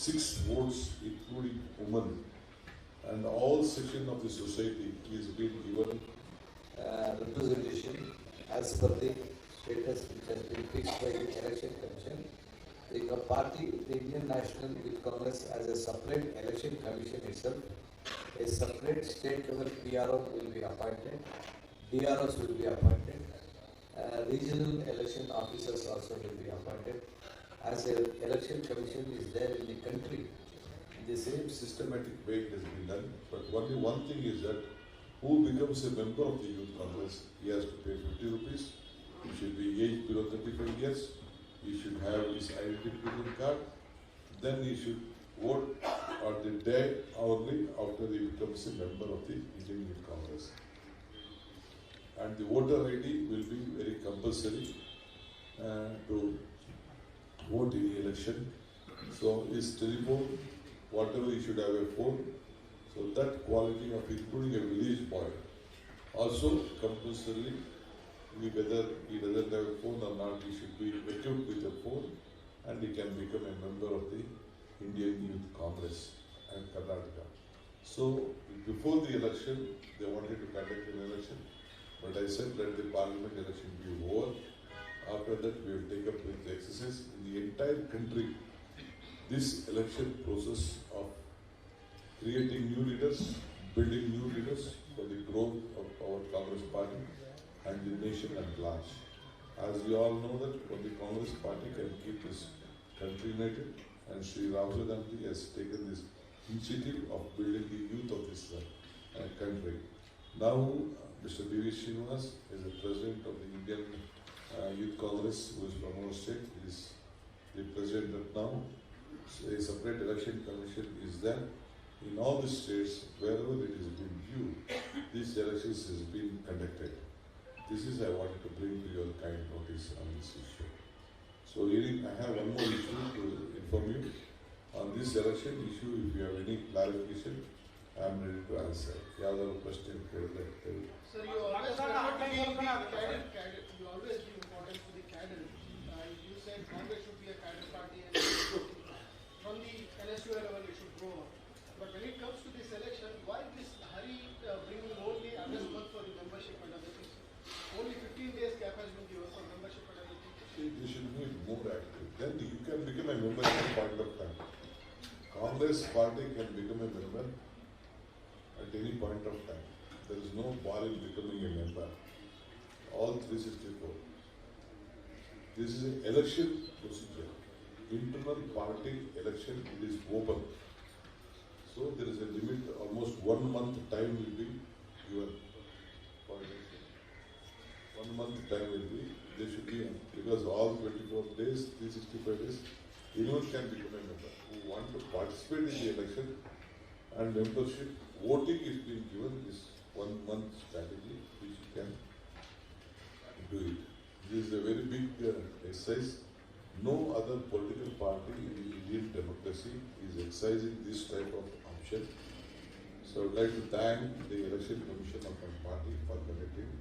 six votes, including women, and all section of the society is being given uh, representation as per the status which has been fixed by the election commission. The party, the Indian National Congress as a separate election commission itself, a separate state level PRO will be appointed, DROs will be appointed, uh, regional election officers also will be appointed. As a election commission is there in the country, the same systematic way it has been done, but only one thing is that who becomes a member of the youth congress, he has to pay fifty rupees, he should be aged below thirty-five years, he should have his identification card, then he should vote on the day only after he becomes a member of the Indian Youth Congress. And the voter ID will be very compulsory uh, to vote in election. So his telephone, whatever he should have a phone, so that quality of including a village boy. Also compulsorily, whether he doesn't have a phone or not, he should be equipped with a phone and he can become a member of the Indian Youth Congress and Karnataka. So before the election, they wanted to conduct an election, but I said let the parliament election be over. After that, we will take up with the exercise in the entire country. This election process of creating new leaders, building new leaders for the growth of our Congress party and the nation at large. As we all know that only Congress party can keep this country united and Sri Rahul Gandhi has taken this initiative of building the youth of this uh, country. Now, Mr. B.V. Srinivas is the president of the Indian uh, Youth Congress, who is from our state, He is the president of now. So a separate election commission is there. In all the states, wherever it has been due, these elections has been conducted. This is I wanted to bring to your kind notice on this issue. So hearing, I have one more issue to inform you. On this election issue, if you have any clarification, I am ready to answer. ಯಾವ್ದಾದ್ರು question ಕೇಳಿದ್ರೆ ಕೇಳಿ. Sir, you always Then you can become a member at any point of time. Congress party can become a member at any point of time. There is no bar in becoming a member. All three sixty-four. This is an election procedure. Internal party election, it is open. So there is a limit, almost one month time will be given. One month time will be, they should be, because all twenty-four days, three sixty-five days, anyone can become a member. Who want to participate in the election and membership, voting is being given this one month strategy, which you can do it. This is a very big uh, exercise. No other political party in Indian democracy is exercising this type of option. So I'd like to thank the election commission of my party for conducting it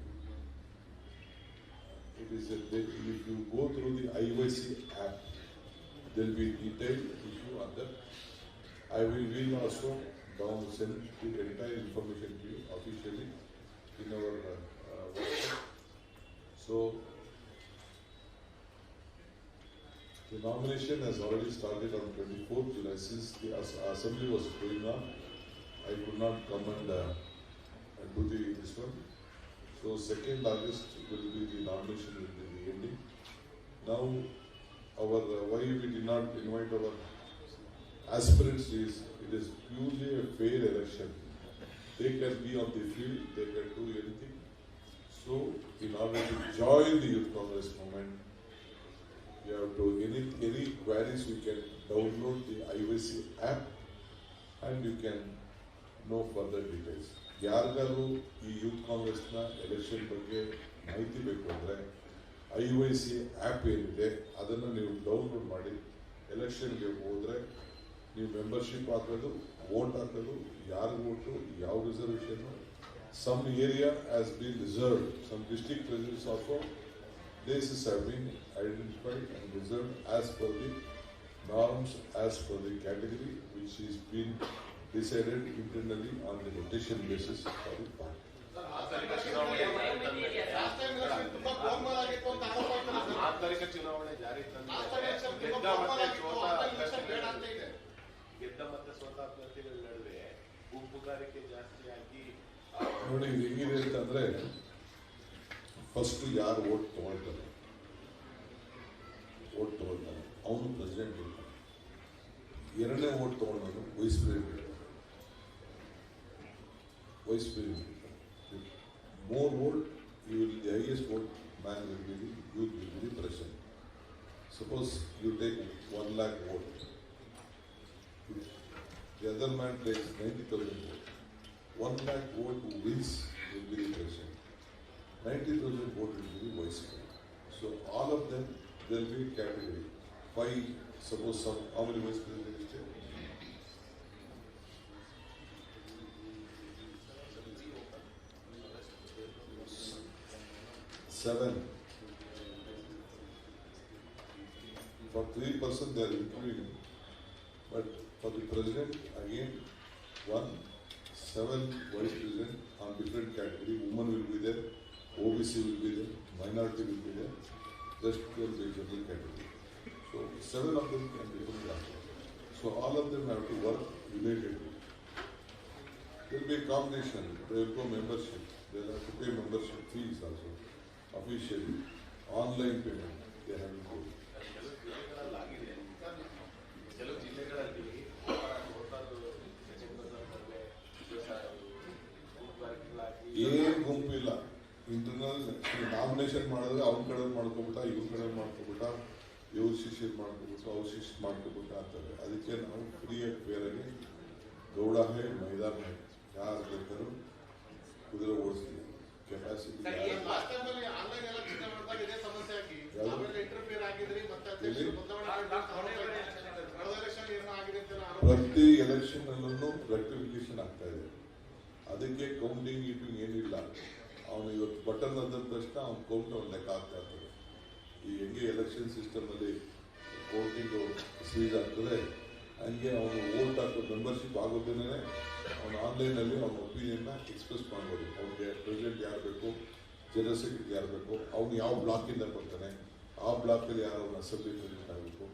is that if you go through the IYC app, there will be detailed issue on that. I will, will also down send the entire information to you officially in our uh, uh, website. So, the nomination has already started on twenty-fourth July, since the as- assembly was going on, I could not come and, uh, do the, this one. So second August will be the nomination be the ending. Now, our, uh, why we did not invite our aspirants is, it is purely a fair election. They can be on the field, they can do anything. So, in order to join the youth congress movement, you have to, any, any queries, you can download the IVC app and you can know further details. ಯಾರಿಗಾದ್ರು ಈ youth ಕಾಂಗ್ರೆಸ್ನ election ಬಗ್ಗೆ ಮಾಹಿತಿ ಬೇಕು ಅಂದರೆ I Y C app ಏನಿದೆ, ಅದನ್ನು ನೀವು ಡೌನ್ಲೋಡ್ ಮಾಡಿ ಎಲೆಕ್ಷನ್ಗೆ ಹೋದರೆ ನೀವು ಮೆಂಬರ್ಶಿಪ್ ಹಾಕೋದು, ವೋಟ್ ಹಾಕೋದು, ಯಾರು ವೋಟು, ಯಾವ reservation some area as be reserve some district presidents also places have been identified and reserve as per the norms, as per the category which is been decided internally on the rotation basis. For the party. ಚುನಾವಣೆ ಜಾರಿ ಗೆದ್ದ ಮತ್ತೆ ಸ್ವತಃ ಅಭ್ಯರ್ಥಿಗಳ ನಡುವೆ ಗುಂಪುಗಾರಿಕೆ ಜಾಸ್ತಿ ಆಗಿ ನೋಡಿ, ಇದು ಹೆಂಗಿದೆ ಅಂತಂದ್ರೆ ಫಸ್ಟ್ ಯಾರು ಓಟ್ ತಗೊಳ್ತಾರೆ? ಓಟ್ ತಗೊಳ್ತಾನೆ ಅವನು ಪ್ರೆಸಿಡೆಂಟ್ ಇರ್ತಾನೆ. ಎರಡನೇ vote ತಗೊಂಡವನು vice president vice president. If more vote, you will the highest vote man will be the youth will be the president. Suppose you take one lakh vote, the other man takes ninety thousand vote. One lakh vote who wins will be the president. Ninety thousand vote will be the vice president. So all of them there will be category. Five, suppose some how many vice president is there? Seven. For three person they are including, but for the president, again, one, seven vice president on different category, women will be there, OBC will be there, minority will be there, rest will be general category. So seven of them can become that. So all of them have to work immediately. There will be a combination, there will go membership, they will have to pay membership fees also, officially, online payment have to go. ಕೆಲವು ಜಿಲ್ಲೆಗಳಲ್ಲಿ ಏನ್ ಗುಂಪಿಲ್ಲ internal nomination ಮಾಡಿದ್ರೆ ಅವ್ರ ಕಡೆ ಮಾಡ್ಕೊಬಿಟ್ಟ ಇವ್ರ ಕಡೆ ಮಾಡ್ಕೊಬಿಟ್ಟ ಇವ್ರ ಶಿಷ್ಯ ಮಾಡ್ಕೊಬಿಟ್ಟು ಅವ್ರ ಶಿಷ್ಯ ಮಾಡ್ಕೊಬಿಟ್ಟ ಅಂತಾರೆ. ಅದಕ್ಕೆ ನಾವು ಫ್ರೀಯಾಗಿ ಬೇರೆಗೆ ಗೌಡ ಹೇ ಮೈದಾನ ಹೇ. ಯಾರು ಬೇಕಾದ್ರೂ ಕುದುರೆ ಓಡಿಸ್ತೀವಿ. ಕೆಪಾಸಿಟಿ ಪ್ರತಿ ಎಲೆಕ್ಷನ್ ಅಲ್ಲೂ ರೆಕ್ಟಿಫಿಕೇಶನ್ ಆಗ್ತಾ ಇದೆ. ಅದಕ್ಕೆ ಕೌಂಟಿಂಗ್ ಗೀಟಿಂಗ್ ಏನಿಲ್ಲ. ಅವನು ಇವತ್ತು ಬಟನ್ ಅಂದ ತಕ್ಷಣ ಅವ್ನು ಕೌಂಟ್ ಅವ್ನು ಲೆಕ್ಕ ಆಗ್ತಾ ಇರ್ತದೆ ಈ ಹೆಂಗೆ ಎಲೆಕ್ಷನ್ ಸಿಸ್ಟಮ್ ಅಲ್ಲಿ ಕೌಂಟಿಂಗ್ ಸೀಸ್ ಆಗ್ತದೆ ಹಂಗೆ ಅವನು ವೋಟ್ ಹಾಕೋ ಮೆಂಬರ್ಶಿಪ್ ಆಗೋದೇನೆ ಅವನು ಆನ್ಲೈನಲ್ಲಿ ಅವನ ಒಪಿನಿಯನ್ನ ಎಕ್ಸ್ಪ್ರೆಸ್ ಮಾಡ್ಬೋದು ಅವ್ನಿಗೆ ಪ್ರೆಸಿಡೆಂಟ್ ಯಾರು ಬೇಕು ಜನರಲ್ ಸೆಕ್ರೆಟರಿ ಯಾರು ಬೇಕು ಅವ್ನು ಯಾವ ಬ್ಲಾಕಿಂದ ಬರ್ತಾನೆ ಆ ಬ್ಲಾಕಲ್ಲಿ ಯಾರು ಅವನ ಅಸೆಂಬ್ಲಿ ಪ್ರೆಸಿಡೆಂಟ್ ಆಗಬೇಕು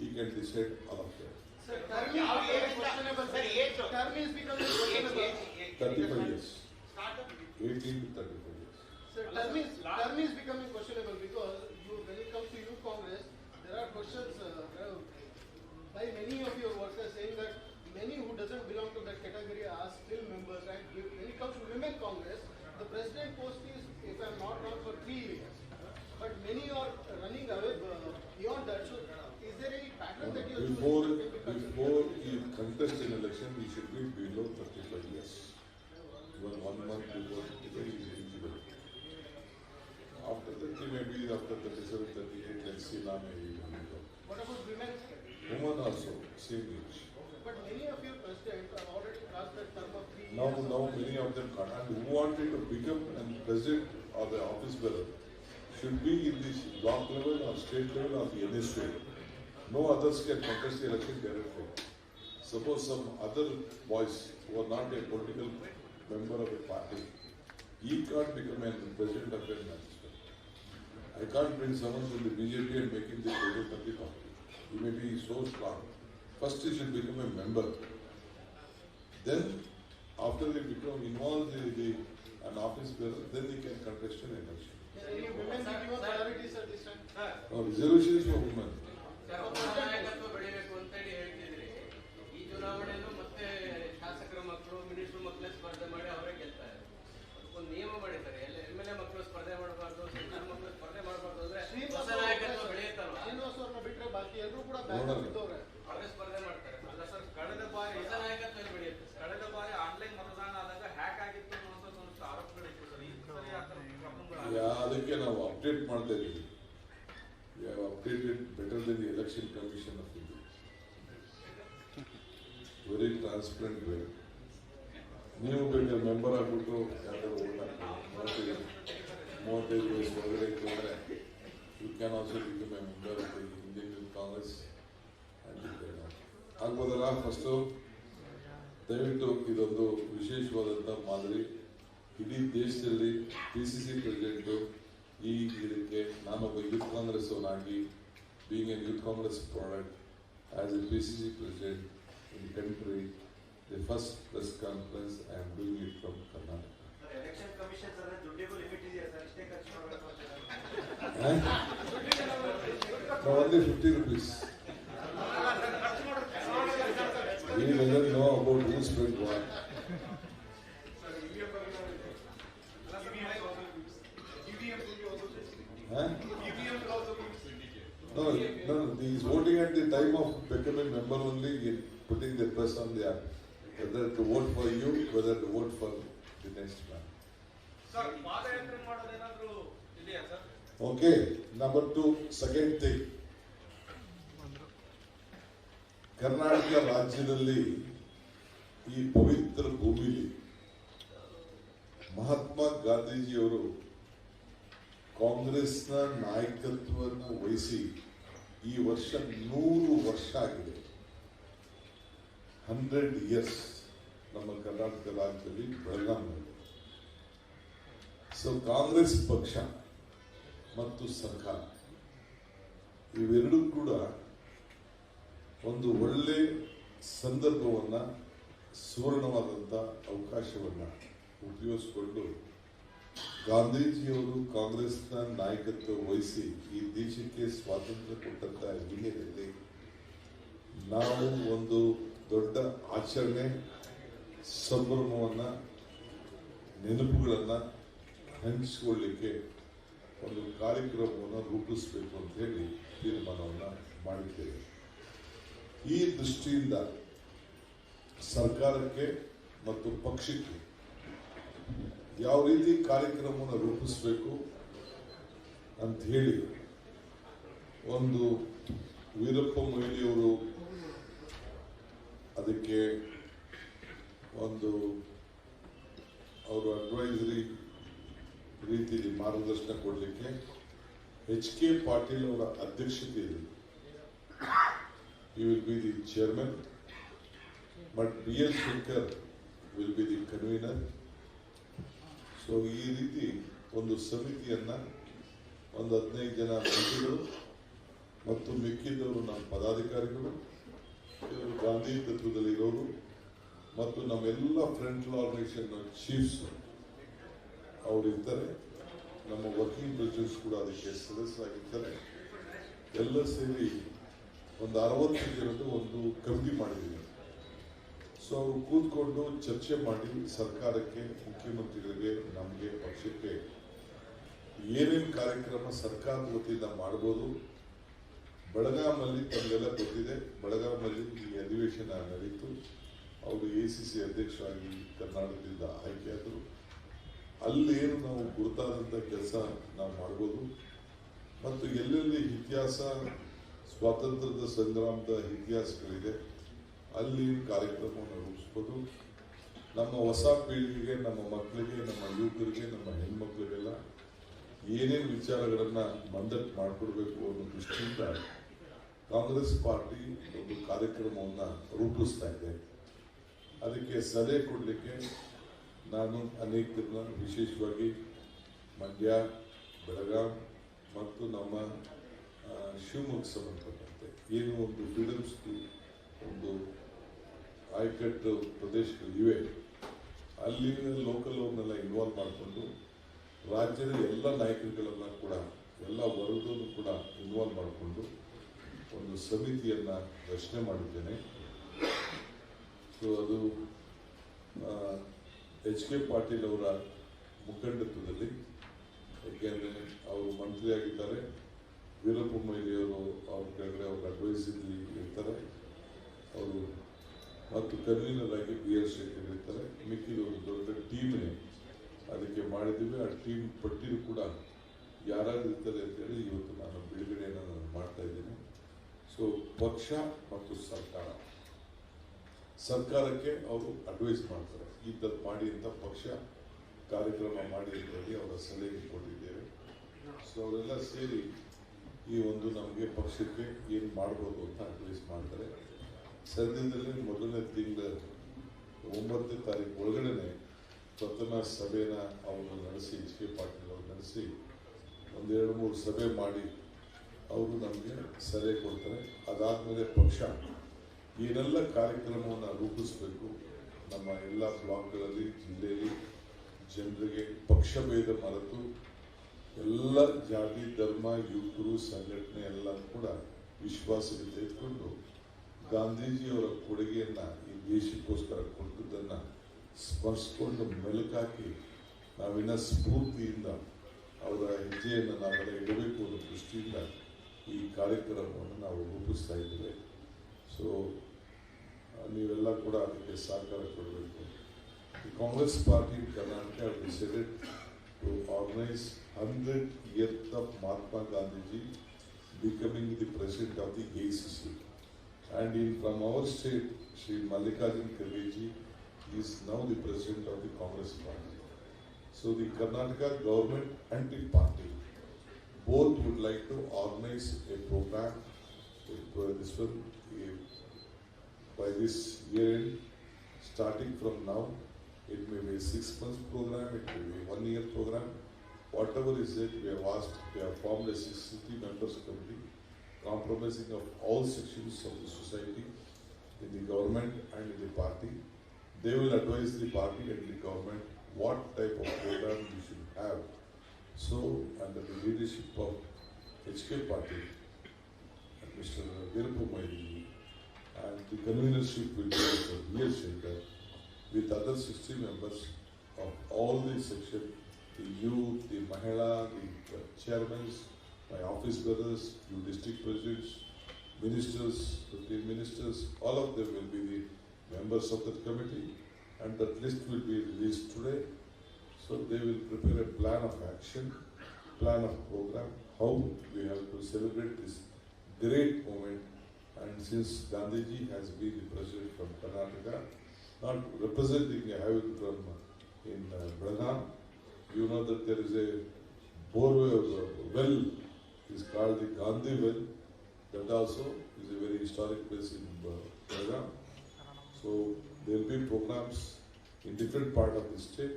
ಈ can decide all of that Sir, term is becoming questionable. Sir, age of- Term is becoming questionable. Thirty five years eighteen to thirty five years Sir, term is, term is becoming questionable because you, when it comes to youth congress, there are questions uh, uh, by many of your workers saying that many who doesn't belong to that category are still members and when it comes to women congress, the president post is, if I'm not wrong, for three years. But many are running away uh, beyond that, so is there any pattern that you are? Before, to take into before he contest in election, he should be below thirty-five years. Even one month before, is eligible. After that, he may be after thirty-seven, thirty-eight, let's see now maybe. he will. What about women? Women also, same age. But many of your presidents are already past that term of three years. Now, now many of them can't, and who wanted to become a president or the office bearer should be in this block level or state level or the NS. No others can contest the election directly. Suppose some other boys who are not a political member of a party, he can't become a president of a management. I can't bring someone from the BJP and make him the president of the party. He may be so strong. First he should become a member. Then, after they become involved in the, an office bearer, then they can contest an election. Now, reservations for women. ನಾಯಕತ್ವ ಬೆಳಿಬೇಕು ಅಂತೇಳಿ ಹೇಳ್ತಿದ್ರಿ ಈ ಚುನಾವಣೆಯನ್ನು ಮತ್ತೆ ಶಾಸಕರ ಮಕ್ಕಳು minister ಮಕ್ಕಳೇ ಸ್ಪರ್ಧೆ ಮಾಡಿ ಅವರೇ ಗೆಲ್ತಾರೆ ಒಂದು ನಿಯಮ ಮಾಡಿದ್ದಾರೆ ಎಲ್ಲ ಎಂ ಎಲ್ ಎ ಮಕ್ಕಳು ಸ್ಪರ್ಧೆ ಮಾಡಬಾರ್ದು ಸೆಂಟ್ರಲ್ ಮಕ್ಕಳು ಸ್ಪರ್ಧೆ ಮಾಡಬಾರ್ದು ಅಂದ್ರೆ ನಾಯಕತ್ವ ಬೆಳೆಯುತ್ತಲ್ವ ಶ್ರೀನಿವಾಸ್ ಅವ್ರನ್ನ ಬಿಟ್ರೆ ಬಾಕಿ ಎಲ್ಲರೂ ಕೂಡ ಬ್ಯಾಕ್ ನೋಡೋಣ. ಇದ್ದವ್ರೆ ಅವರೇ ಸ್ಪರ್ಧೆ ಮಾಡ್ತಾರೆ ಅಲ್ಲ ಸರ್ ಕಳೆದ ಬಾರಿ ಹೊಸ ನಾಯಕತ್ವ ಎಲ್ಲಿ ಬೆಳೆಯುತ್ತೆ ಸರ್? ಕಳೆದ ಬಾರಿ ಆನ್ಲೈನ್ ಮತದಾನ ಆದಾಗ ಹ್ಯಾಕ್ ಆಗಿತ್ತು ಅನ್ನುವಂಥದ್ದು ಒಂದಷ್ಟು ಆರೋಪಗಳಿತ್ತು ಸರ್ ಈ ಸರಿ ಆ ಥರ ಕ್ರಮಗಳು ಯಾ- ಅದಕ್ಕೆ ನಾವು ಅಪ್ಡೇಟ್ ಮಾಡ್ತಾ ಇದ್ದೀವಿ We have updated better than the election commission of India very transparent way ನೀವು ಬೇಕಾದ್ರೆ ಮೆಂಬರ್ ಆಗ್ಬಿಟ್ಟು ಯಾವ್ದಾದ್ರು ಓಟ್ ಹಾಕ್ಬೋದು ಮೂವತ್ತೈದು ವಯಸ್ಸು ಒಳಗಡೆ you can also be my member of Indian Congress ಆಗ್ಬೋದಲ್ಲ ಫಸ್ಟು ದಯವಿಟ್ಟು ಇದೊಂದು ವಿಶೇಷವಾದಂಥ ಮಾದರಿ. ಇಡೀ ದೇಶದಲ್ಲಿ P C C president ಈ ಇದಕ್ಕೆ ನಾನೊಬ್ಬ youth Congress ಅವನಾಗಿ being an youth Congress product as a P C C president in country the first press conference I am doing it from Karnataka election commission sir ದುಡ್ಡಿಗೂ limit ಇದೆಯಾ sir ಇಷ್ಟೇ ಖರ್ಚು ಮಾಡಬೇಕು ಅಂತ only fifty rupees We doesn't know about who spent what. No, no, no, he is voting at the time of becoming member only, putting the press on the app. Whether to vote for you, whether to vote for the next man. Sir Okay, number two, second thing. Karnataka ರಾಜ್ಯದಲ್ಲಿ ಈ ಪವಿತ್ರ ಭೂಮಿಲಿ ಮಹಾತ್ಮ ಗಾಂಧೀಜಿಯವರು ಕಾಂಗ್ರೆಸ್ನ ನಾಯಕತ್ವವನ್ನು ವಹಿಸಿ ಈ ವರ್ಷ ನೂರು ವರ್ಷ ಆಗಿದೆ. ಹಂಡ್ರೆಡ್ ಇಯರ್ಸ್ ನಮ್ಮ ಕರ್ನಾಟಕ ರಾಜ್ಯದಲ್ಲಿ ಬೆಳಗಾಂ ಸೊ ಕಾಂಗ್ರೆಸ್ ಪಕ್ಷ ಮತ್ತು ಸರ್ಕಾರ ಇವೆರಡೂ ಕೂಡ ಒಂದು ಒಳ್ಳೆ ಸಂದರ್ಭವನ್ನ ಸುವರ್ಣವಾದಂಥ ಅವಕಾಶವನ್ನ ಉಪಯೋಗಿಸಿಕೊಂಡು ಗಾಂಧೀಜಿಯವರು ಕಾಂಗ್ರೆಸ್ನ ನಾಯಕತ್ವ ವಹಿಸಿ ಈ ದೇಶಕ್ಕೆ ಸ್ವಾತಂತ್ರ್ಯ ಕೊಟ್ಟಂತಹ ಹಿನ್ನೆಲೆಯಲ್ಲಿ ನಾವು ಒಂದು ದೊಡ್ಡ ಆಚರಣೆ, ಸಂಭ್ರಮವನ್ನು, ನೆನಪುಗಳನ್ನು ಹಂಚಿಕೊಳ್ಳಿಕ್ಕೆ ಒಂದು ಕಾರ್ಯಕ್ರಮವನ್ನು ರೂಪಿಸಬೇಕು ಅಂತ ಹೇಳಿ ತೀರ್ಮಾನವನ್ನು ಮಾಡಿದ್ದೇವೆ. ಈ ದೃಷ್ಟಿಯಿಂದ ಸರ್ಕಾರಕ್ಕೆ ಮತ್ತು ಪಕ್ಷಕ್ಕೆ ಯಾವ ರೀತಿ ಕಾರ್ಯಕ್ರಮವನ್ನು ರೂಪಿಸಬೇಕು ಅಂತ ಹೇಳಿ ಒಂದು ವೀರಪ್ಪ ಮೊಯ್ಲಿಯವರು ಅದಕ್ಕೆ ಒಂದು ಅವರು ಅಡ್ವೈಸರಿ ರೀತಿಯಲ್ಲಿ ಮಾರ್ಗದರ್ಶನ ಕೊಡಲಿಕ್ಕೆ ಎಚ್ ಕೆ ಪಾಟೀಲ್ ಅವರ ಅಧ್ಯಕ್ಷತೆಯಲ್ಲಿ you will be the chairman but B L Shankar will be the convener so ಈ ರೀತಿ ಒಂದು ಸಮಿತಿಯನ್ನ ಒಂದು ಹದಿನೈದು ಜನ ಮಂತ್ರಿಗಳು ಮತ್ತು ಮಿಕ್ಕಿದ್ದವರು ನಮ್ಮ ಪದಾಧಿಕಾರಿಗಳು, ಇವರು ಗಾಂಧಿ ತತ್ವದಲ್ಲಿರೋರು ಮತ್ತು ನಮ್ಮೆಲ್ಲ ಫ್ರಂಟ್ ಆರ್ಗನೈಸೇಷನ್ ಚೀಫ್ಸ್ ಅವರು ಇರ್ತಾರೆ. ನಮ್ಮ ವರ್ಕಿಂಗ್ ಪ್ರೆಸಿಡೆಂಟ್ಸ್ ಕೂಡ ಅದಕ್ಕೆ ಸದಸ್ಯರಾಗಿರ್ತಾರೆ. ಎಲ್ಲ ಸೇರಿ ಒಂದು ಅರವತ್ತು ಜನದ್ದು ಒಂದು ಕಮಿಟಿ ಮಾಡಿದ್ದೀವಿ. ಸೊ ಅವರು ಕೂತ್ಕೊಂಡು ಚರ್ಚೆ ಮಾಡಿ ಸರ್ಕಾರಕ್ಕೆ, ಮುಖ್ಯಮಂತ್ರಿಗಳಿಗೆ ನಮಗೆ ಪಕ್ಷಕ್ಕೆ ಏನೇನು ಕಾರ್ಯಕ್ರಮ ಸರ್ಕಾರದ ವತಿಯಿಂದ ಮಾಡ್ಬೋದು ಬೆಳಗಾಮಲ್ಲಿ ತಮಗೆಲ್ಲ ಗೊತ್ತಿದೆ. ಬೆಳಗಾಮಲ್ಲಿ ಈ ಅಧಿವೇಶನ ನಡೆಯಿತು ಅವರು ಎ ಸಿ ಸಿ ಅಧ್ಯಕ್ಷರಾಗಿ ಕರ್ನಾಟಕದಿಂದ ಆಯ್ಕೆಯಾದರು ಅಲ್ಲೇನು ನಾವು ಗುರುತಾದಂಥ ಕೆಲಸ ನಾವು ಮಾಡ್ಬೋದು. ಮತ್ತು ಎಲ್ಲೆಲ್ಲಿ ಇತಿಹಾಸ, ಸ್ವಾತಂತ್ರ್ಯದ ಸಂಗ್ರಾಮದ ಇತಿಹಾಸಗಳಿದೆ ಅಲ್ಲಿ ಕಾರ್ಯಕ್ರಮವನ್ನು ರೂಪಿಸ್ಬೋದು. ನಮ್ಮ ಹೊಸ ಪೀಳಿಗೆಗೆ, ನಮ್ಮ ಮಕ್ಕಳಿಗೆ, ನಮ್ಮ ಯುವಕರಿಗೆ, ನಮ್ಮ ಹೆಣ್ಮಕ್ಳಿಗೆಲ್ಲ ಏನೇನು ವಿಚಾರಗಳನ್ನು ಮಂದಟ್ ಮಾಡಿಕೊಡ್ಬೇಕು ಅನ್ನೋ ದೃಷ್ಟಿಯಿಂದ ಕಾಂಗ್ರೆಸ್ ಪಾರ್ಟಿ ಒಂದು ಕಾರ್ಯಕ್ರಮವನ್ನು ರೂಪಿಸ್ತಾ ಇದೆ. ಅದಕ್ಕೆ ಸಲಹೆ ಕೊಡಲಿಕ್ಕೆ ನಾನು ಅನೇಕರನ್ನ ವಿಶೇಷವಾಗಿ ಮಂಡ್ಯ, ಬೆಳಗಾಂ ಮತ್ತು ನಮ್ಮ ಶಿವಮೊಗ್ಗ ಸಂಬಂಧಪಟ್ಟಂತೆ. ಏನು ಒಂದು ಫ್ರೀಡಮ್ಸ್ ಒಂದು ಆಯ್ಕಟ್ಟು ಪ್ರದೇಶಗಳಿವೆ ಅಲ್ಲಿ ಲೋಕಲ್ ಅವ್ರನ್ನೆಲ್ಲ ಇನ್ವಾಲ್ವ್ ಮಾಡಿಕೊಂಡು ರಾಜ್ಯದ ಎಲ್ಲ ನಾಯಕರುಗಳನ್ನ ಕೂಡ, ಎಲ್ಲ ವರ್ಗದಲ್ಲೂ ಕೂಡ ಇನ್ವಾಲ್ವ್ ಮಾಡಿಕೊಂಡು ಒಂದು ಸಮಿತಿಯನ್ನ ರಚನೆ ಮಾಡಿದ್ದೇನೆ. ಸೊ ಅದು ಎಚ್ ಕೆ ಪಾಟೀಲ್ ಅವರ ಮುಖಂಡತ್ವದಲ್ಲಿ, ಯಾಕೆಂದರೆ ಅವರು ಮಂತ್ರಿಯಾಗಿದ್ದಾರೆ. ವೀರಪ್ಪ ಮೊಯ್ಲಿಯವರು ಅವ್ರ ಕೆಳಗಡೆ ಅವ್ರ ಅಡ್ವೈಸಲ್ಲಿ ಇರ್ತಾರೆ. ಮತ್ತು ಕನ್ವೀನರ್ ರಾಗಿ ಬಿ ಎಸ್ ಶೇಖರ್ ಇರ್ತಾರೆ. ಮಿಕ್ಕಿದ ಒಂದು ದೊಡ್ಡ ಟೀಮ್ನೇ ಅದಕ್ಕೆ ಮಾಡಿದ್ದೀವಿ. ಆ ಟೀಮ್ ಪಟ್ಟಿನೂ ಕೂಡ ಯಾರಾದ್ರೂ ಇರ್ತಾರೆ ಅಂತೇಳಿ ಇವತ್ತು ನಾನು ಬಿಡುಗಡೆಯನ್ನು ನಾನು ಮಾಡ್ತಾ ಇದ್ದೀನಿ. ಸೊ ಪಕ್ಷ ಮತ್ತು ಸರ್ಕಾರ. ಸರ್ಕಾರಕ್ಕೆ ಅವರು ಅಡ್ವೈಸ್ ಮಾಡ್ತಾರೆ. ಇದ್ದದ್ದು ಮಾಡಿ ಅಂತ ಪಕ್ಷ ಕಾರ್ಯಕ್ರಮ ಮಾಡಿ ಅಂತ ಹೇಳಿ ಅವರ ಸಲಹೆ ಕೊಟ್ಟಿದ್ದೇವೆ. ಸೊ ಅವರೆಲ್ಲ ಸೇರಿ ಈ ಒಂದು ನಮಗೆ ಪಕ್ಷಕ್ಕೆ ಏನು ಮಾಡ್ಬೋದು ಅಂತ ಅಡ್ವೈಸ್ ಮಾಡ್ತಾರೆ. ಸದ್ಯದಲ್ಲೇ ಮೊದಲನೇ ತಿಂಗಳ ಒಂಬತ್ತನೇ ತಾರೀಕು ಒಳಗಡೆನೆ ಪ್ರಥಮ ಸಭೆನ ಅವರು ನಡೆಸಿ, ಎಚ್ ಕೆ ಪಾಟೀಲ್ ಅವರು ನಡೆಸಿ ಒಂದೆರಡು ಮೂರು ಸಭೆ ಮಾಡಿ ಅವರು ನಮಗೆ ಸಲಹೆ ಕೊಡ್ತಾರೆ. ಅದಾದಮೇಲೆ ಪಕ್ಷ ಏನೆಲ್ಲ ಕಾರ್ಯಕ್ರಮವನ್ನು ರೂಪಿಸಬೇಕು. ನಮ್ಮ ಎಲ್ಲ ಬ್ಲಾಕ್ಗಳಲ್ಲಿ, ಜಿಲ್ಲೆಯಲ್ಲಿ ಜನರಿಗೆ ಪಕ್ಷ ಭೇದ ಮರೆತು ಎಲ್ಲ ಜಾತಿ, ಧರ್ಮ, ಯುವಕರು, ಸಂಘಟನೆ ಎಲ್ಲ ಕೂಡ ವಿಶ್ವಾಸದಿಂದ ತೆಗೆದುಕೊಂಡು ಗಾಂಧೀಜಿಯವರ ಕೊಡುಗೆಯನ್ನ ಈ ದೇಶಕ್ಕೋಸ್ಕರ ಕೊಟ್ಟದ್ದನ್ನ ಸ್ಮರಿಸಿಕೊಂಡು ಮೆಲುಕಾಕಿ ನಾವಿನ ಸ್ಫೂರ್ತಿಯಿಂದ ಅವರ ಹೆಜ್ಜೆಯನ್ನು ನಾವೆಲ್ಲ ಇಡಬೇಕು ಅನ್ನೋ ದೃಷ್ಟಿಯಿಂದ ಈ ಕಾರ್ಯಕ್ರಮವನ್ನು ನಾವು ರೂಪಿಸ್ತಾ ಇದ್ದೇವೆ ಸೊ ನೀವೆಲ್ಲ ಕೂಡ ಅದಕ್ಕೆ ಸಹಕಾರ ಕೊಡಬೇಕು Congress Party in Karnataka have decided to organize 100 years of Mahatma Gandhiji becoming the president of the ACC. And in from our state, Sri Mallikarjun Kharge is now the president of the Congress Party. So the Karnataka government and the party both would like to organize a program this one by this year end, starting from now. It may be a six months program, it may be a one year program. Whatever is it, we have asked, we have formed a sixty members committee compromising of all sections of the society in the government and in the party. They will advise the party and the government what type of program we should have. So, under the leadership of HK Party and Mr. Viruppu Moidi and the convenership be Mr. S. Shankar with other sixty members of all the section, the youth, the Mahila, the chairmen, my office brothers, you district presidents, ministers, fifteen ministers, all of them will be the members of that committee and that list will be released today. So they will prepare a plan of action, plan of program, how we have to celebrate this great moment. And since Gandhiji has been the president from Karnataka, not representing having from in uh, you know that there is a borewell, well is called the Gandhi well. That also is a very historic place in uh, Belgaum. So there will be programs in different part of the state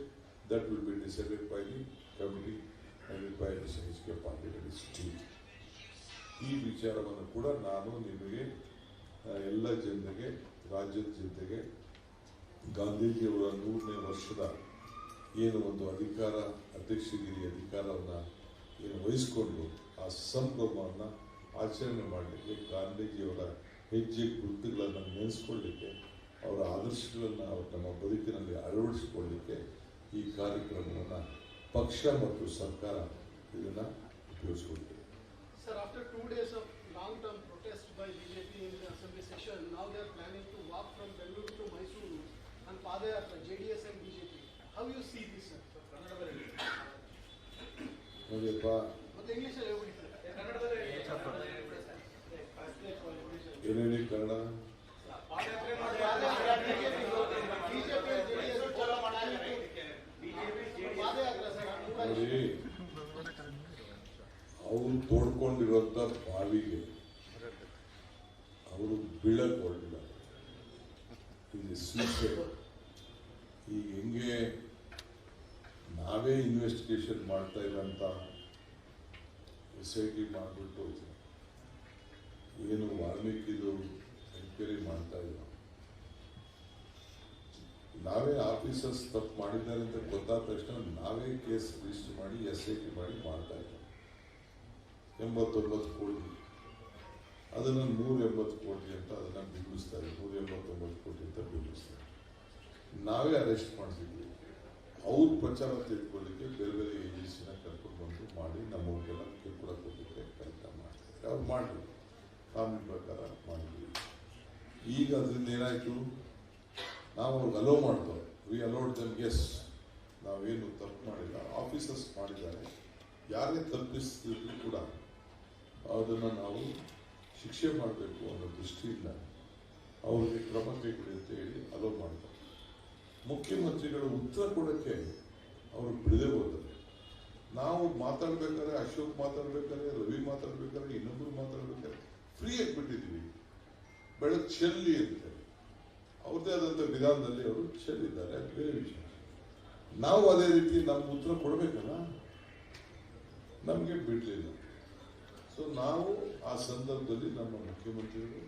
that will be decided by the committee and by the Sanskrit party and his team. ಈ ವಿಚಾರವನ್ನು ಕೂಡ ನಾನು ನಿಮಗೆ ಎಲ್ಲ ಜನತೆಗೆ ರಾಜ್ಯದ ಜನತೆಗೆ ಗಾಂಧೀಜಿಯವರ ನೂರನೇ ವರ್ಷದ ಏನು ಒಂದು ಅಧಿಕಾರ ಅಧ್ಯಕ್ಷಗಿರಿ ಅಧಿಕಾರವನ್ನು ಏನು ವಹಿಸಿಕೊಂಡು ಆ ಸಂಭ್ರಮವನ್ನು ಆಚರಣೆ ಮಾಡಲಿಕ್ಕೆ ಗಾಂಧೀಜಿಯವರ ಹೆಜ್ಜೆ ಗುರುತುಗಳನ್ನು ನೆನೆಸ್ಕೊಳ್ಳಿಕ್ಕೆ ಅವರ ಆದರ್ಶಗಳನ್ನು ಅವರು ನಮ್ಮ ಬದುಕಿನಲ್ಲಿ ಅಳವಡಿಸಿಕೊಳ್ಳಿಕ್ಕೆ ಈ ಕಾರ್ಯಕ್ರಮವನ್ನು ಪಕ್ಷ ಮತ್ತು ಸರ್ಕಾರ ಇದನ್ನು ಉಪಯೋಗಿಸಿಕೊಂಡಿದೆ sir after two days of long term protest by BJP in assembly session ನಾವ್ they are planning to walk from Bengaluru to Mysuru and padayatra J D S and BJP how you see this sir ಕನ್ನಡದಲ್ಲಿ ಮತ್ತೆ ಇಂಗ್ಲೀಷಲ್ಲಿ ಏನು ಹೇಳಿ ಕನ್ನಡ ನೋಡಿ, ಅವರು ತೋಡ್ಕೊಂಡಿರುವಂತ ಬಾವಿಗೆ ಅವರು ಬೀಳಕ್ ಹೊರಟಿಲ್ಲ ಇದು ಸೂಸೈಡ್ ಈಗ ಹೆಂಗೆ ನಾವೇ ಇನ್ವೆಸ್ಟಿಗೇಷನ್ ಮಾಡ್ತಾ ಇರೋಂಥ ಎಸ್ ಐ ಟಿ ಮಾಡಿಬಿಟ್ಟು ಏನು ವಾಲ್ಮೀಕಿದು ಎನ್ಕ್ವೈರಿ ಮಾಡ್ತಾ ಇಲ್ಲ. ನಾವೇ ಆಫೀಸರ್ಸ್ ತಪ್ಪು ಮಾಡಿದ್ದಾರೆ ಅಂತ ಗೊತ್ತಾದ ತಕ್ಷಣ ನಾವೇ ಕೇಸ್ ರಿಜಿಸ್ಟರ್ ಮಾಡಿ ಎಸ್ ಐ ಟಿ ಮಾಡಿ ಮಾಡ್ತಾ ಇಲ್ಲ ಎಂಬತ್ತೊಂಬತ್ತು ಕೋಟಿ. ಅದನ್ನು ನೂರ ಎಂಬತ್ತು ಕೋಟಿ ಅಂತ ಅದನ್ನು ಬಿಂಬಿಸ್ತಾರೆ. ನೂರ ಎಂಬತ್ತೊಂಬತ್ತು ಕೋಟಿ ಅಂತ ಬಿಂಬಿಸ್ತಾರೆ. ನಾವೇ ಅರೆಸ್ಟ್ ಮಾಡ್ತಿದ್ವಿ. ಅವ್ರ ಪ್ರಚಾರ ತೆಗೆದುಕೊಳ್ಳಿಕ್ಕೆ ಬೇರೆ ಬೇರೆ ಏಜೆನ್ಸಿನ ಕರ್ಕೊಂಡು ಬಂದು ಮಾಡಿ ನಮ್ಮವ್ರಿಗೆಲ್ಲ ಕಿರುಕುಳ ಕೊಡಲಿಕ್ಕೆ ಪ್ರಯತ್ನ ಮಾಡ್ತಾರೆ. ಅವ್ರು ಮಾಡಲಿ. ಕಾನೂನು ಪ್ರಕಾರ ಮಾಡಿದ್ದೀವಿ. ಈಗ ಅದರಿಂದ ಏನಾಯಿತು? ನಾವು ಅವ್ರಿಗೆ ಅಲೋ ಮಾಡ್ತೇವೆ. ವಿ ಅಲೋಡ್ ದಮ್ ಎಸ್ ನಾವೇನು ತಪ್ಪು ಮಾಡಿಲ್ಲ. ಆಫೀಸರ್ಸ್ ಮಾಡಿದ್ದಾರೆ. ಯಾರೇ ತಪ್ಪಿಸಿದ್ರು ಕೂಡ ಅದನ್ನು ನಾವು ಶಿಕ್ಷೆ ಮಾಡಬೇಕು ಅನ್ನೋ ದೃಷ್ಟಿಯಿಂದ ಅವರಿಗೆ ಕ್ರಮ ಕೈಗೊಳ್ಳಿ ಅಂತ ಹೇಳಿ ಅಲೋ ಮಾಡ್ತಾರೆ ಮುಖ್ಯಮಂತ್ರಿಗಳು ಉತ್ತರ ಕೊಡೋಕ್ಕೆ ಅವರು ಬಿಡದೆ ಹೋದರೆ. ನಾವು ಮಾತಾಡ್ಬೇಕಾದ್ರೆ, ಅಶೋಕ್ ಮಾತಾಡ್ಬೇಕಾದ್ರೆ, ರವಿ ಮಾತಾಡ್ಬೇಕಾದ್ರೆ ಫ್ರೀ ಆಗಿಬಿಟ್ಟಿದ್ವಿ ಬೆಳಕು ಚೆಲ್ಲಿ ಅಂತೇಳಿ ಅವ್ರದ್ದೇ ಆದಂಥ ವಿಧಾನದಲ್ಲಿ ಅವರು ಚೆಲ್ಲಿದ್ದಾರೆ ಬೇರೆ ವಿಷಯ. ನಾವು ಅದೇ ರೀತಿ ನಮ್ಮ ಉತ್ತರ ಕೊಡಬೇಕಲ್ಲ? ನಮಗೆ ಬಿಡಲಿಲ್ಲ. ಸೊ ನಾವು ಆ ಸಂದರ್ಭದಲ್ಲಿ ನಮ್ಮ ಮುಖ್ಯಮಂತ್ರಿಗಳು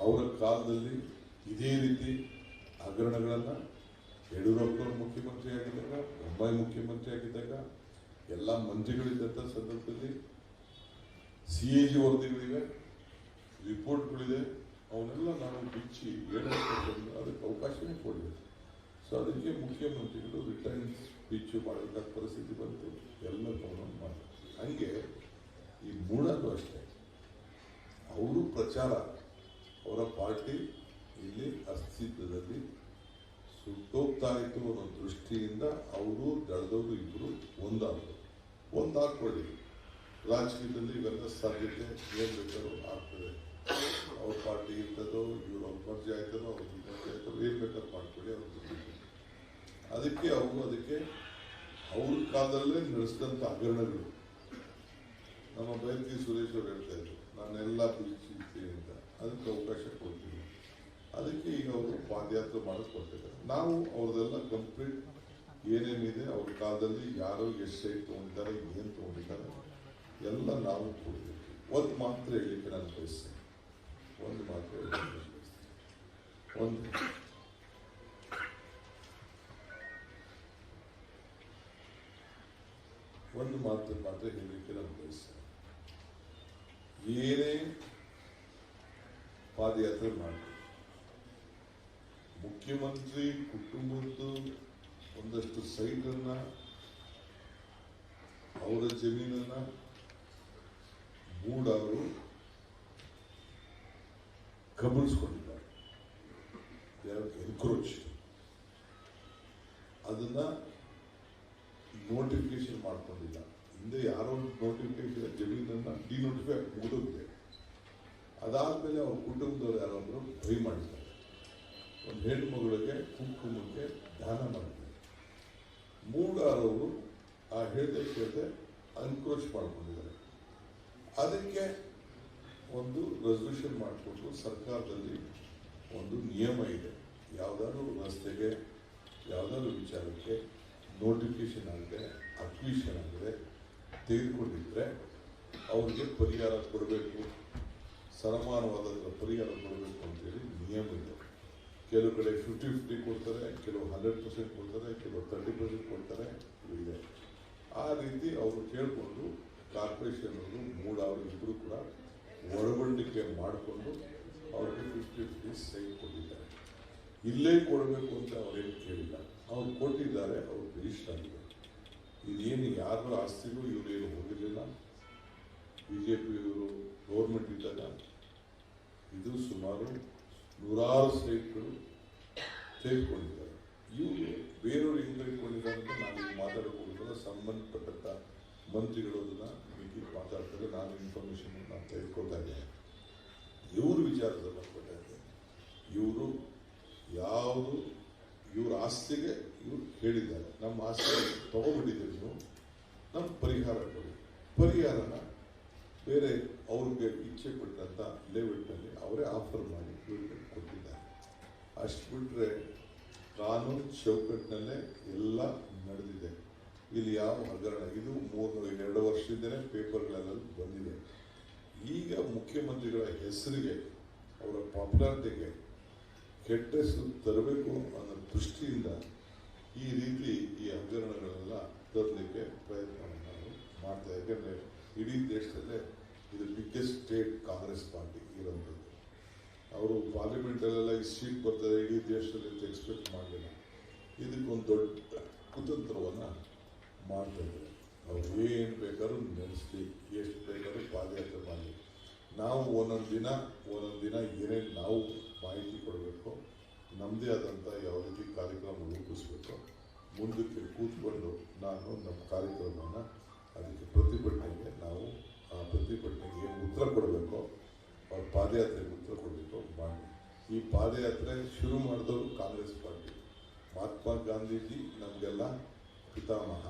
ಅವರ ಕಾಲದಲ್ಲಿ ಇದೇ ರೀತಿ ಹಗರಣಗಳನ್ನು ಯಡಿಯೂರಪ್ಪನವರು ಮುಖ್ಯಮಂತ್ರಿ ಆಗಿದ್ದಾಗ ಮುಂಬೈ ಮುಖ್ಯಮಂತ್ರಿ ಆಗಿದ್ದಾಗ ಎಲ್ಲ ಮಂತ್ರಿಗಳಿದ್ದಂಥ ಸಂದರ್ಭದಲ್ಲಿ ಸಿ ಎ ಜಿ ವರದಿಗಳಿವೆ ರಿಪೋರ್ಟ್ಗಳಿದೆ, ಅವನ್ನೆಲ್ಲ ನಾವು ಬಿಚ್ಚಿ ಹೇಳಬೇಕು ಅದಕ್ಕೆ ಅವಕಾಶನೇ ಕೊಡಬೇಕು ಸೊ ಅದಕ್ಕೆ ಮುಖ್ಯಮಂತ್ರಿಗಳು ರಿಟರ್ನ್ ಸ್ಪೀಚ್ ಮಾಡಬೇಕಾದ ಪರಿಸ್ಥಿತಿ ಬಂತು, ಎಲ್ಲ ತಗೊಂಡು ಮಾಡಿ ಹಂಗೆ ಈ ಮೂಡಲು ಅಷ್ಟೇ, ಅವರು ಪ್ರಚಾರ, ಅವರ ಪಾರ್ಟಿ ಇಲ್ಲಿ ಅಸ್ತಿತ್ವದಲ್ಲಿ ಸುಟ್ಟೋಗ್ತಾ ಇತ್ತು ಅನ್ನೋ ದೃಷ್ಟಿಯಿಂದ ಅವರು ದಳದವರು ಇಬ್ಬರು ಒಂದಾದರು, ಒಂದಾಗ್ಕೊಳ್ಳಿ. ರಾಜಕೀಯದಲ್ಲಿ ಇವೆಲ್ಲ ಸಾಧ್ಯತೆ ಏನು ಬೇಕಾದ್ರೂ ಆಗ್ತದೆ. ಅವ್ರ ಪಾರ್ಟಿ ಇರ್ತದೋ, ಇವ್ರ ಅವ್ರ ಆಯ್ತದೋ, ಅವ್ರ ಮರ್ಜಿ ಆಯ್ತದೋ, ಏನು ಬೇಕಾದ್ರೂ ಮಾಡ್ಕೊಳ್ಳಿ, ಅವ್ರ. ಅದಕ್ಕೆ ಅವರು ಅದಕ್ಕೆ ಅವ್ರ ಕಾಲದಲ್ಲೇ ನಡೆಸಿದಂಥ ಹಗರಣಗಳು. ನಮ್ಮ ಬೈರತಿ ಸುರೇಶ್ ಅವ್ರು ಹೇಳ್ತಾ ಇದ್ರು, ನಾನೆಲ್ಲ ಬಿಡಿಸಿರ್ತೀನಿ ಅಂತ. ಅದಕ್ಕೆ ಅವಕಾಶ ಕೊಡ್ತೀನಿ. ಅದಕ್ಕೆ ಈಗ ಅವರು ಪಾದಯಾತ್ರೆ ಮಾಡಕ್ಕೆ ಕೊಟ್ಟಿದ್ದಾರೆ ನಾವು ಅವ್ರದೆಲ್ಲ ಕಂಪ್ಲೀಟ್ ಏನೇನಿದೆ, ಅವ್ರ ಕಾಲದಲ್ಲಿ ಯಾರು ಎಷ್ಟು ಸೈಟ್ ತೊಗೊಂಡಿದ್ದಾರೆ, ಏನು ತೊಗೊಂಡಿದ್ದಾರೆ ಎಲ್ಲ ನಾವು ಕೊಡ್ತೀವಿ ಒಂದು ಮಾತ್ರ ಹೇಳಲಿಕ್ಕೆ ನಾನು ಬಯಸ್ತೇನೆ. ಒಂದು ಮಾತ್ರ. ಒಂದು. ಒಂದು ಮಾತು ಮಾತ್ರ ಹೇಳಲಿಕ್ಕೆ ನಾನು ಬಯಸ್ತೇನೆ. ಏನೇ ಪಾದಯಾತ್ರೆ ಮಾಡಿ, ಮುಖ್ಯಮಂತ್ರಿ ಕುಟುಂಬದ್ದು ಒಂದಷ್ಟು ಸೈಟನ್ನ, ಅವರ ಜಮೀನನ್ನ ಮೂಡವರು ಕಬಳಿಸ್ಕೊಂಡಿದ್ದಾರೆ ಎನ್ಕ್ರೋಚ್ ಅದನ್ನ ನೋಟಿಫಿಕೇಶನ್ ಮಾಡ್ಕೊಂಡಿಲ್ಲ. ಹಿಂದೆ ಯಾರೋ ನೋಟಿಫಿಕೇಶನ್ ಜಮೀನನ್ನು ಡಿನೋಟಿಫೈ ಮುಗಿದೋಗಿದೆ ಅದಾದಮೇಲೆ ಅವ್ರ ಕುಟುಂಬದವರು ಯಾರಾದರೂ ಭಯ ಮಾಡಿದ್ದಾರೆ. ಒಂದು ಹೆಣ್ಣು ಮಗಳಿಗೆ ಕುಂಕುಮಕ್ಕೆ ದಾನ ಮಾಡಿದ್ದಾರೆ. ಮೂಡಾರವರು ಆ ಹೇಳ್ದೆ ಕೇಳದೆ ಅನ್ಕ್ರೋಚ್ ಮಾಡ್ಕೊಂಡಿದ್ದಾರೆ. ಅದಕ್ಕೆ ಒಂದು ರೆಸಲ್ಯೂಷನ್ ಮಾಡಿಕೊಟ್ಟು ಸರ್ಕಾರದಲ್ಲಿ ಒಂದು ನಿಯಮ ಇದೆ. ಯಾವುದಾದ್ರು ರಸ್ತೆಗೆ ಯಾವುದಾದ್ರು ವಿಚಾರಕ್ಕೆ ನೋಟಿಫಿಕೇಶನ್ ಆಗಿದೆ ಅಪ್ಲಿಕೇಶನ್ ಆಗಿದೆ ತೆಗೆದುಕೊಂಡಿದ್ದರೆ ಅವ್ರಿಗೆ ಪರಿಹಾರ ಕೊಡಬೇಕು. ಸರಮಾನವಾದ ಪರಿಹಾರ ಕೊಡಬೇಕು ಅಂತೇಳಿ ನಿಯಮ ಇದೆ. ಕೆಲವು ಕಡೆ ಫಿಫ್ಟಿ ಫಿಫ್ಟಿ ಕೊಡ್ತಾರೆ, ಕೆಲವು ಹಂಡ್ರೆಡ್ ಪರ್ಸೆಂಟ್ ಕೊಡ್ತಾರೆ, ಕೆಲವು ತರ್ಟಿ ಪರ್ಸೆಂಟ್ ಕೊಡ್ತಾರೆ ಇದೆ. ಆ ರೀತಿ ಅವರು ಕೇಳಿಕೊಂಡು ಕಾರ್ಪೊರೇಷನ್ ಅವರು ಮೂಡ ಅವರು ಇಬ್ಬರು ಕೂಡ ಒಳಗೊಂಡಿಕೆ ಮಾಡಿಕೊಂಡು ಅವ್ರಿಗೆ ಫಿಫ್ಟಿ ಫಿಫ್ಟಿ ಸೈ ಕೊಟ್ಟಿದ್ದಾರೆ. ಇಲ್ಲೇ ಕೊಡಬೇಕು ಅಂತ ಅವರೇನು ಕೇಳಿಲ್ಲ. ಅವ್ರು ಕೊಟ್ಟಿದ್ದಾರೆ, ಅವ್ರು ರಿಜಿಸ್ಟರ್ ಆಗಿದೆ. ಇದೇನು ಯಾರ ಆಸ್ತಿಗೂ ಇವರೇನು ಹೋಗಿರಲಿಲ್ಲ. ಬಿ ಜೆ ಪಿಯವರು ಗೌರ್ಮೆಂಟ್ ಇದ್ದಾಗ ಇದು ಸುಮಾರು ನೂರಾರು ಸೈಟ್ಗಳು ತೆಗೆದುಕೊಂಡಿದ್ದಾರೆ. ಇವರು ಬೇರೆಯವರು ಹೆಂಗೆ ತೆಗೆದುಕೊಂಡಿದ್ದಾರೆ ಅಂತ ನಾವು ಮಾತಾಡೋಕ್ಕೋಗಿಲ್ಲ ಸಂಬಂಧಪಟ್ಟಂಥ ಮಂತ್ರಿಗಳು ಅದನ್ನು ಮಿಕ್ಕಿ ಮಾತಾಡ್ತಾರೆ, ನಾನು ಇನ್ಫಾರ್ಮೇಷನ್ ನಾನು ತೆಗೆದುಕೊಂಡಾಗೆ ಇವರು ಇವ್ರ ವಿಚಾರದ ಸಂಬಂಧಪಟ್ಟಂತೆ ಇವರು ಯಾವುದು, ಇವ್ರ ಆಸ್ತಿಗೆ ಇವರು ಹೇಳಿದ್ದಾರೆ. ನಮ್ಮ ಆಸ್ತಿ ತಗೊಂಡ್ಬಿಟ್ಟಿದ್ದೀರಿ ನೀವು ನಮ್ಮ ಪರಿಹಾರ ಕೊಡಿ. ಪರಿಹಾರನ ಬೇರೆ ಅವ್ರಿಗೆ ಇಚ್ಛೆ ಪಟ್ಟಂಥ ಲೇಔಟ್ನಲ್ಲಿ ಅವರೇ ಆಫರ್ ಮಾಡಿ ಇವ್ರಿಗೆ ಕೊಟ್ಟಿದ್ದಾರೆ. ಅಷ್ಟು ಬಿಟ್ಟರೆ ಕಾನೂನು ಚೌಕಟ್ಟಿನಲ್ಲೇ ಎಲ್ಲ ನಡೆದಿದೆ. ಇಲ್ಲಿ ಯಾವ ಹಗರಣ ಇದು ಮೂರು ಎರಡು ವರ್ಷದಿಂದಲೇ ಪೇಪರ್ಗಳೆಲ್ಲ ಬಂದಿದೆ. ಈಗ ಮುಖ್ಯಮಂತ್ರಿಗಳ ಹೆಸರಿಗೆ ಅವರ ಪಾಪ್ಯುಲಾರಿಟಿಗೆ ಕೆಟ್ಟ ಹೆಸರು ತರಬೇಕು ಅನ್ನೋ ದೃಷ್ಟಿಯಿಂದ ಈ ರೀತಿ ಈ ಹಗರಣಗಳೆಲ್ಲ ತರಲಿಕ್ಕೆ ಪ್ರಯತ್ನವನ್ನು ನಾವು ಮಾಡ್ತಾ ಯಾಕೆಂದರೆ ಇಡೀ ದೇಶದಲ್ಲೇ ಇದು ಬಿಗ್ಗೆಸ್ಟ್ ಸ್ಟೇಟ್ ಕಾಂಗ್ರೆಸ್ ಪಾರ್ಟಿ ಇರೋಂಥದ್ದು ಅವರು ಪಾರ್ಲಿಮೆಂಟಲ್ಲೆಲ್ಲ ಈ ಸೀಟ್ ಬರ್ತದೆ, ಇಡೀ ದೇಶದಲ್ಲಿ ಎಕ್ಸ್ಪೆಕ್ಟ್ ಮಾಡಲಿಲ್ಲ. ಇದಕ್ಕೊಂದು ದೊಡ್ಡ ಕುತಂತ್ರವನ್ನು ಮಾಡ್ತಾ ಇದ್ದಾರೆ ಅವ್ರು ಏನು ಬೇಕಾದ್ರೂ ನೆನೆಸ್ಲಿ, ಎಷ್ಟು ಬೇಕಾದ್ರೂ ಪಾದಯಾತ್ರೆ ಮಾಡಲಿ ನಾವು ಒಂದೊಂದು ದಿನ ಒಂದೊಂದು ದಿನ ಏನೇನು ನಾವು ಮಾಹಿತಿ ಕೊಡಬೇಕು ನಮ್ಮದೇ ಆದಂಥ ಯಾವ ರೀತಿ ಕಾರ್ಯಕ್ರಮ ರೂಪಿಸ್ಬೇಕು, ಮುಂದಕ್ಕೆ ಕೂತ್ಕೊಂಡು ನಾನು ನಮ್ಮ ಕಾರ್ಯಕ್ರಮವನ್ನು ಅದಕ್ಕೆ ಪ್ರತಿಭಟನೆಗೆ, ನಾವು ಆ ಪ್ರತಿಭಟನೆಗೆ ಉತ್ತರ ಕೊಡಬೇಕು, ಅವ್ರ ಪಾದಯಾತ್ರೆಗೆ ಉತ್ತರ ಕೊಡಬೇಕು, ಮಾಡಿ. ಈ ಪಾದಯಾತ್ರೆ ಶುರು ಮಾಡಿದವರು ಕಾಂಗ್ರೆಸ್ ಪಾರ್ಟಿ. ಮಹಾತ್ಮ ಗಾಂಧೀಜಿ ನಮಗೆಲ್ಲ ಪಿತಾಮಹ.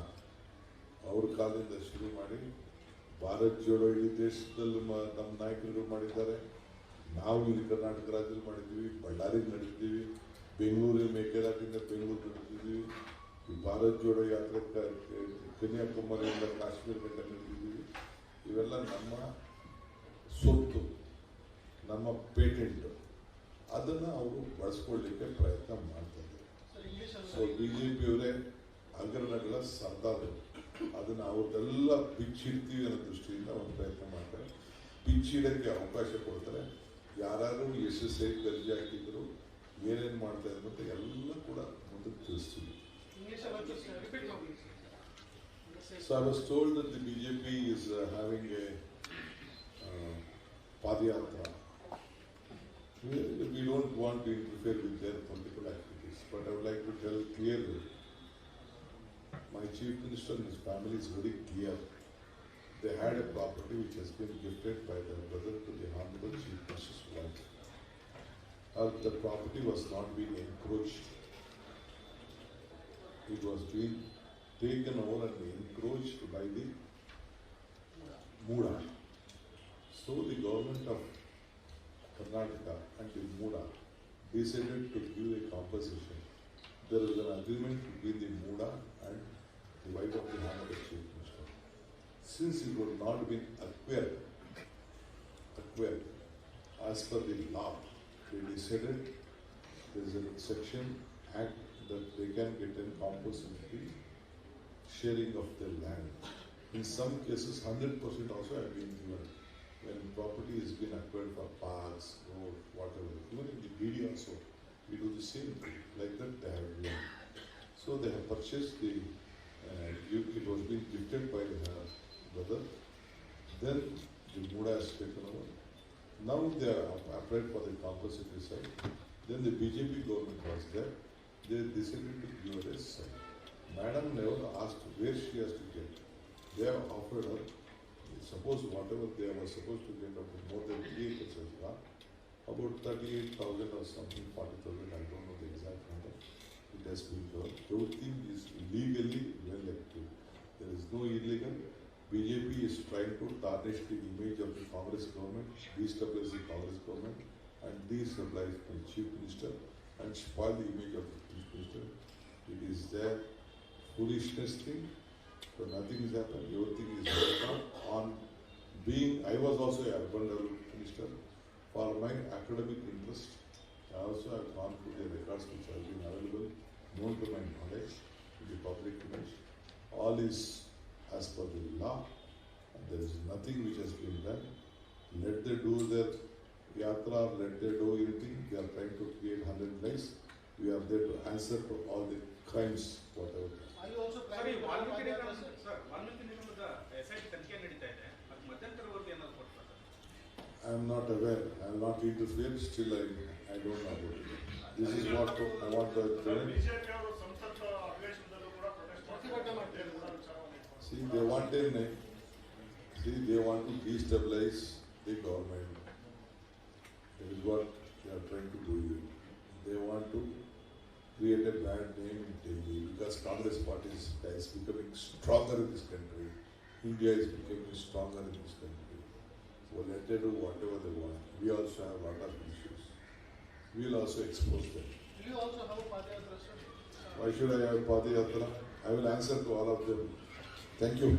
ಅವ್ರ ಕಾಲದಿಂದ ಶುರು ಮಾಡಿ ಭಾರತ್ ಜೋಡೋ ಇಡೀ ದೇಶದಲ್ಲಿ ನಮ್ಮ ನಾಯಕರುಗಳು ಮಾಡಿದ್ದಾರೆ. ನಾವು ಇಲ್ಲಿ ಕರ್ನಾಟಕ ರಾಜ್ಯದಲ್ಲಿ ಮಾಡಿದ್ದೀವಿ ಬಳ್ಳಾರಿಗೆ ನಡೆದಿದ್ದೀವಿ ಬೆಂಗಳೂರಿನ ಮೇಕೆದಾಟಿಂದ ಬೆಂಗಳೂರು ನಡೆದಿದ್ದೀವಿ ಈ ಭಾರತ್ ಜೋಡೋ ಯಾತ್ರೆ ಕನ್ಯಾಕುಮಾರಿಯಿಂದ ಕಾಶ್ಮೀರ ನಡೆದಿದ್ದೀವಿ ಇವೆಲ್ಲ ನಮ್ಮ ಸೊತ್ತು ನಮ್ಮ ಪೇಟೆಂಟ್. ಅದನ್ನು ಅವರು ಬಳಸ್ಕೊಳ್ಳಿಕ್ಕೆ ಪ್ರಯತ್ನ ಮಾಡ್ತಾರೆ ಸೊ ಬಿ ಜೆ ಪಿಯವರೇ ಹಗರಣಗಳ ಸರ್ದಾರರು ಅದನ್ನ ಅವ್ರದೆಲ್ಲ ಬಿಚ್ಚಿಡ್ತೀವಿ ಅನ್ನೋ ದೃಷ್ಟಿಯಿಂದ ಒಂದು ಪ್ರಯತ್ನ ಮಾಡ್ತಾರೆ. ಬಿಚ್ಚಿಡಕ್ಕೆ ಅವಕಾಶ ಕೊಡ್ತಾರೆ. ಯಾರಾದ್ರೂ ಎಸ್ ಎಸ್ ಐ ದರ್ಜೆ ಹಾಕಿದ್ರು ಏನೇನು ಮಾಡ್ತಾರೆ ಅಂತ ಎಲ್ಲ ಕೂಡ ಮುಂದಕ್ಕೆ ತಿಳಿಸ್ತೀವಿ. Sir should B J P is having a padayatra we don't want to interfere with their political activities but I would like to tell clearly my chief minister and his family is very clear. They had a property which has been gifted by their brother to the honorable chief minister's wife. Uh, the property was not being encroached. It was being taken over and encroached by the Mura. So the government of Karnataka and the Mura decided to give a compensation. There was an agreement between the Muda and the wife of the Honorable Chief Minister. Since it would not been acquired, acquired as per the law, they decided there is a section act that they can get a compulsory sharing of the land. In some cases, hundred percent also have been given. When property has been acquired for parks, road, whatever, even in the DD also, we do the same thing, like that they have given. So they have purchased the, uh, it was being gifted by her brother. Then the Muda has taken over. Now they are app- applied for the compulsory side. Then the BJP government was there. They decided to give her a side. Madam never asked where she has to get. They have offered her, suppose whatever they were supposed to get of more than three acres of land, about thirty-eight thousand or something, forty thousand, I don't know the exact number. It has been done. Everything is legally well active. There is no illegal. BJP is trying to tarnish the image of the Congress government, destabilize the Congress government, and destabilize the chief minister, and spoil the image of the chief minister. It is their foolishness thing, so nothing is happened, everything is on being, I was also a urban development minister, for my academic interest, I also have gone through the records which have been available, known to my knowledge, to the public image. All is as per the law, there is nothing which has been done. Let them do their yatra, let them do anything, they are trying to create hundred lives. We are there to answer to all the crimes, I am not aware. I will not read the film. Still, I, I don't know about it. This is what I want to current. See, they want a, see, they want to destabilize the government. That is what they are trying to do here. They want to create a bad name in Delhi because Congress party is becoming stronger in this country. India is becoming stronger in this country. So let them do whatever they want. We also have a lot of issues. We will also expose them. Will you also have a Padayatra, sir? Why should I have Padayatra? I will answer to all of them. Thank you.